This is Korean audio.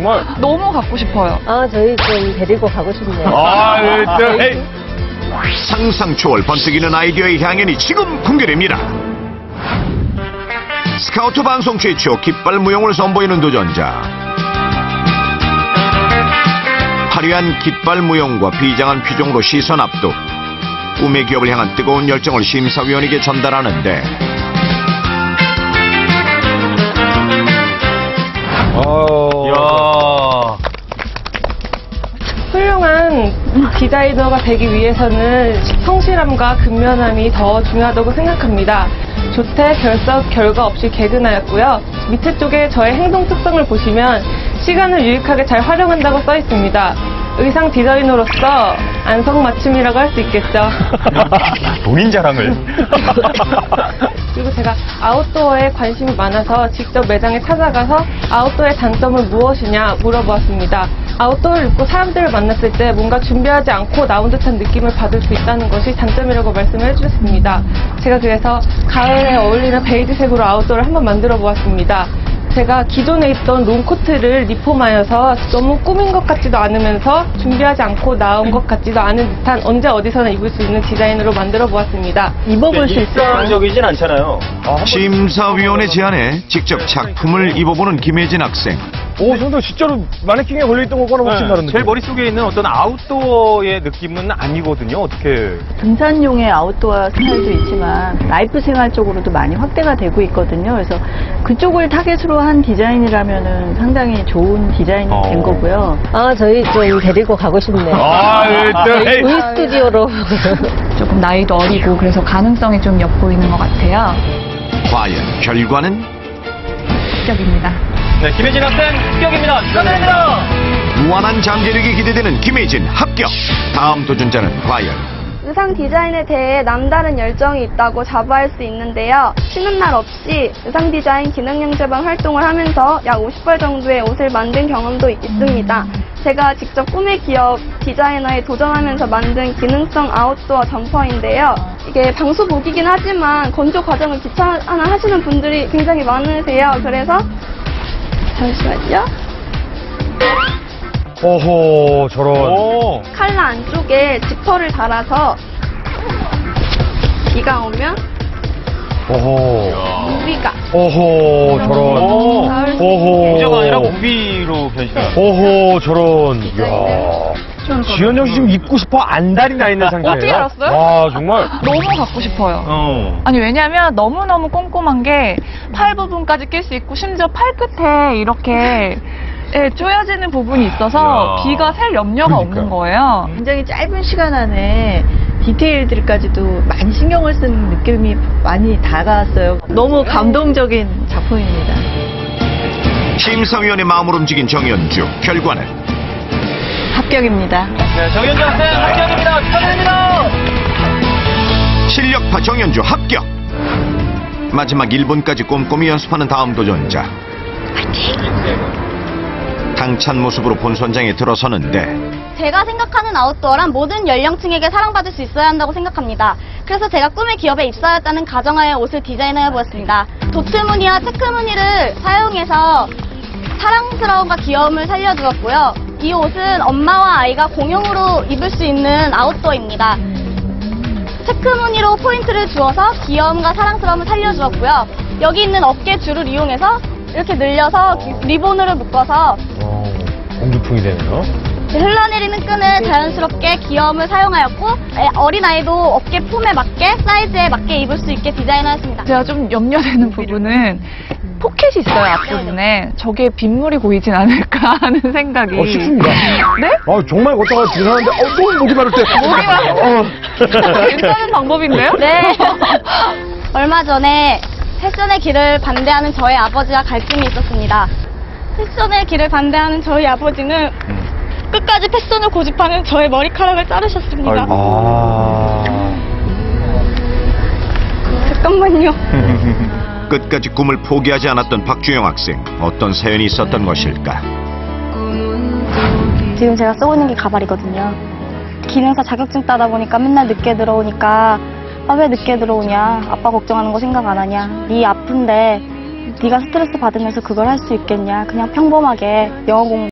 정말. 너무 갖고 싶어요. 아, 저희 좀 데리고 가고 싶네요. 아, 예, 저, 에이. 상상 초월 번뜩이는 아이디어의 향연이 지금 공개됩니다. 스카우트 방송 최초 깃발 무용을 선보이는 도전자. 화려한 깃발 무용과 비장한 표정으로 시선 압도. 꿈의 기업을 향한 뜨거운 열정을 심사위원에게 전달하는데 디자이너가 되기 위해서는 성실함과 근면함이 더 중요하다고 생각합니다. 조태, 결석, 결과 없이 개근하였고요. 밑에 쪽에 저의 행동 특성을 보시면 시간을 유익하게 잘 활용한다고 써 있습니다. 의상 디자이너로서 안성맞춤이라고 할 수 있겠죠. 본인 자랑을. 그리고 제가 아웃도어에 관심이 많아서 직접 매장에 찾아가서 아웃도어의 단점은 무엇이냐 물어보았습니다. 아웃도어를 입고 사람들을 만났을 때 뭔가 준비하지 않고 나온 듯한 느낌을 받을 수 있다는 것이 단점이라고 말씀을 해주셨습니다. 제가 그래서 가을에 어울리는 베이지색으로 아웃도어를 한번 만들어 보았습니다. 제가 기존에 입던 롱코트를 리폼하여서 너무 꾸민 것 같지도 않으면서 준비하지 않고 나온 것 같지도 않은 듯한 언제 어디서나 입을 수 있는 디자인으로 만들어 보았습니다. 입어볼 수 있어요. 일상적이진 않잖아요. 심사위원의 제안에 직접 작품을 입어보는 김혜진 학생. 오, 정도 진짜로 마네킹에 걸려있던 거랑 훨씬 다른 느낌. 제 머릿속에 있는 어떤 아웃도어의 느낌은 아니거든요. 어떻게. 등산용의 아웃도어 스타일도 있지만 라이프 생활 쪽으로도 많이 확대가 되고 있거든요. 그래서 그쪽을 타겟으로 한 디자인이라면은 상당히 좋은 디자인이 어. 된 거고요. 아, 저희 좀 데리고 가고 싶네요. 아, 예, 저, 에이. V 스튜디오로. 조금 나이도 어리고 그래서 가능성이 좀 엿보이는 것 같아요. 과연 결과는? 합격입니다. 네, 김혜진 학생 합격입니다. 축하드립니다. 무한한 잠재력이 기대되는 김혜진 합격. 다음 도전자는 과연? 의상 디자인에 대해 남다른 열정이 있다고 자부할 수 있는데요. 쉬는 날 없이 의상 디자인 기능형 제반 활동을 하면서 약 50벌 정도의 옷을 만든 경험도 있습니다. 제가 직접 꿈의 기업 디자이너에 도전하면서 만든 기능성 아웃도어 점퍼인데요. 이게 방수복이긴 하지만 건조 과정을 귀찮아 하시는 분들이 굉장히 많으세요. 그래서 잠시만요. 오호, 저런. 오. 칼라 안쪽에 지퍼를 달아서 비가 오면 오호. 우비가 오호, 저런. 수 오호. 모자가 아니라 무비로 변신해요. 오호, 저런. 이야. 지현정 씨 지금 입고 싶어 안달이 나 있는 상태예요. 어떻게 알았어요? 와, 정말. 너무 갖고 싶어요. 어. 아니 왜냐면 너무너무 꼼꼼한 게 팔 부분까지 낄 수 있고 심지어 팔 끝에 이렇게 예, 쪼여지는 부분이 있어서 이야. 비가 셀 염려가 그러니까요. 없는 거예요. 굉장히 짧은 시간 안에 디테일들까지도 많이 신경을 쓴 느낌이 많이 다가왔어요. 너무 감동적인 작품입니다. 심사위원의 마음을 움직인 정연주. 결과는? 합격입니다. 네, 정현주 학생 합격입니다. 축하드립니다. 실력파 정연주 합격. 마지막 1분까지 꼼꼼히 연습하는 다음 도전자. 당찬 모습으로 본선장에 들어서는데 제가 생각하는 아웃도어란 모든 연령층에게 사랑받을 수 있어야 한다고 생각합니다. 그래서 제가 꿈의 기업에 입사했다는 가정하에 옷을 디자인해 보았습니다. 도트 무늬와 체크 무늬를 사용해서 사랑스러움과 귀여움을 살려주었고요. 이 옷은 엄마와 아이가 공용으로 입을 수 있는 아웃도어입니다. 체크 무늬로 포인트를 주어서 귀여움과 사랑스러움을 살려주었고요. 여기 있는 어깨 줄을 이용해서 이렇게 늘려서 리본으로 묶어서 어, 공주풍이 되네요. 흘러내리는 끈을 자연스럽게 귀여움을 사용하였고 에, 어린아이도 어깨 폼에 맞게 사이즈에 맞게 입을 수 있게 디자인하였습니다. 제가 좀 염려되는 부분은 포켓이 있어요 앞부분에 저게 빗물이 고이진 않을까 하는 생각이 어, 싶습니다. 네? 아, 정말 걷다가 지나는데, 어, 너무 목이 마를 때. 목이 마를 때. 어. 괜찮은 방법인데요? 네. 얼마 전에 패션의 길을 반대하는 저의 아버지와 갈등이 있었습니다. 패션의 길을 반대하는 저희 아버지는 끝까지 패션을 고집하는 저의 머리카락을 자르셨습니다. 아. 잠깐만요. 끝까지 꿈을 포기하지 않았던 박주영 학생. 어떤 사연이 있었던 것일까? 지금 제가 쓰고 있는 게 가발이거든요. 기능사 자격증 따다 보니까 맨날 늦게 들어오니까 아 왜 늦게 들어오냐? 아빠 걱정하는 거 생각 안 하냐? 네 아픈데 네가 스트레스 받으면서 그걸 할 수 있겠냐? 그냥 평범하게 영어 공부